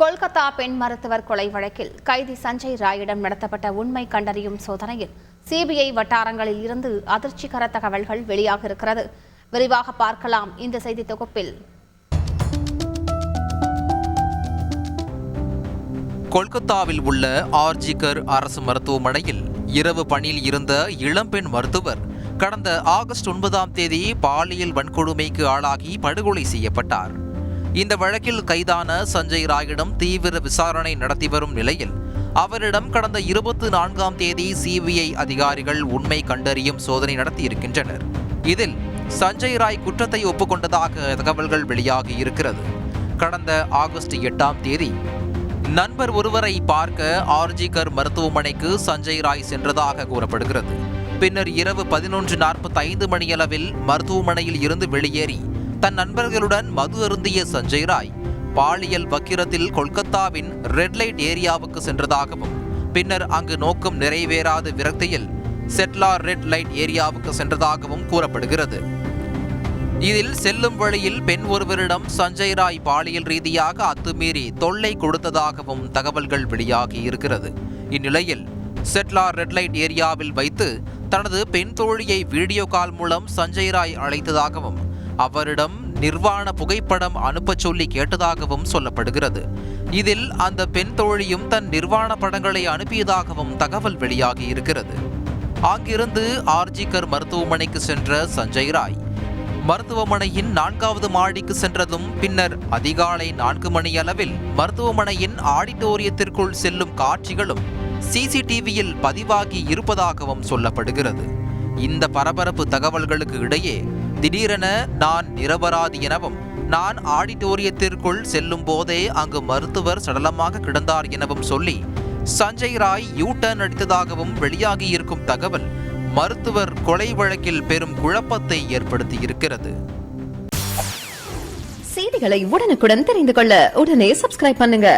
கொல்கத்தா பெண் மருத்துவர் கொலை வழக்கில் கைதி சஞ்சய் ராயிடம் நடத்தப்பட்ட உண்மை கண்டறியும் சோதனையில் சிபிஐ வட்டாரங்களில் இருந்து அதிர்ச்சிகர தகவல்கள் வெளியாக இருக்கிறது. விரிவாக பார்க்கலாம் இந்த செய்தி தொகுப்பில். கொல்கத்தாவில் உள்ள ஆர்ஜிகர் அரசு மருத்துவமனையில் இரவு பணியில் இருந்த இளம்பெண் மருத்துவர் கடந்த ஆகஸ்ட் ஒன்பதாம் தேதி பாலியல் வன்கொடுமைக்கு ஆளாகி படுகொலை செய்யப்பட்டார். இந்த வழக்கில் கைதான சஞ்சய் ராயிடம் தீவிர விசாரணை நடத்தி வரும் நிலையில் அவரிடம் கடந்த இருபத்தி நான்காம் தேதி சிபிஐ அதிகாரிகள் உண்மை கண்டறியும் சோதனை நடத்தியிருக்கின்றனர். இதில் சஞ்சய் ராய் குற்றத்தை ஒப்புக்கொண்டதாக தகவல்கள் வெளியாகி இருக்கிறது. கடந்த ஆகஸ்ட் எட்டாம் தேதி நண்பர் ஒருவரை பார்க்க ஆர்ஜிகர் மருத்துவமனைக்கு சஞ்சய் ராய் சென்றதாக கூறப்படுகிறது. பின்னர் இரவு பதினொன்று நாற்பத்தைந்து மணியளவில் மருத்துவமனையில் இருந்து வெளியேறி தன் நண்பர்களுடன் மது அருந்திய சஞ்சய் ராய் பாலியல் வக்கிரத்தில் கொல்கத்தாவின் ரெட் லைட் ஏரியாவுக்கு சென்றதாகவும் பின்னர் அங்கு நோக்கம் நிறைவேறாத விரக்தியில் செட்லார் ரெட் லைட் ஏரியாவுக்கு சென்றதாகவும் கூறப்படுகிறது. இதில் செல்லும் வழியில் பெண் ஒருவரிடம் சஞ்சய் ராய் பாலியல் ரீதியாக அத்துமீறி தொல்லை கொடுத்ததாகவும் தகவல்கள் வெளியாகி இருக்கிறது. இந்நிலையில் செட்லார் ரெட் லைட் ஏரியாவில் வைத்து தனது பெண் தோழியை வீடியோ கால் மூலம் சஞ்சய் ராய் அழைத்ததாகவும் அவரிடம் நிர்வாண புகைப்படம் அனுப்பச் சொல்லி கேட்டதாகவும் சொல்லப்படுகிறது. இதில் அந்த பெண் தோழியும் தன் நிர்வாண படங்களை அனுப்பியதாகவும் தகவல் வெளியாகி இருக்கிறது. அங்கிருந்து ஆர்ஜிகர் மருத்துவமனைக்கு சென்ற சஞ்சய் ராய். மருத்துவமனையின் நான்காவது மாடிக்கு சென்றதும் பின்னர் அதிகாலை நான்கு மணி அளவில் மருத்துவமனையின் ஆடிட்டோரியத்திற்குள் செல்லும் காட்சிகளும் சிசிடிவியில் பதிவாகி இருப்பதாகவும் சொல்லப்படுகிறது. இந்த பரபரப்பு தகவல்களுக்கு இடையே திடீரென நான் நிரபராதி எனவும் நான் ஆடிட்டோரியத்திற்குள் செல்லும் போதே அங்கு மருத்துவர் சடலமாக கிடந்தார் எனவும் சொல்லி சஞ்சய் ராய் யூ டர்ன் அடித்ததாகவும் வெளியாகி இருக்கும் தகவல் மருத்துவர் கொலை வழக்கில் பெரும் குழப்பத்தை ஏற்படுத்தி இருக்கிறது செய்திகளை உடனுக்குடன் தெரிந்து கொள்ள உடனே சப்ஸ்கிரைப் பண்ணுங்க.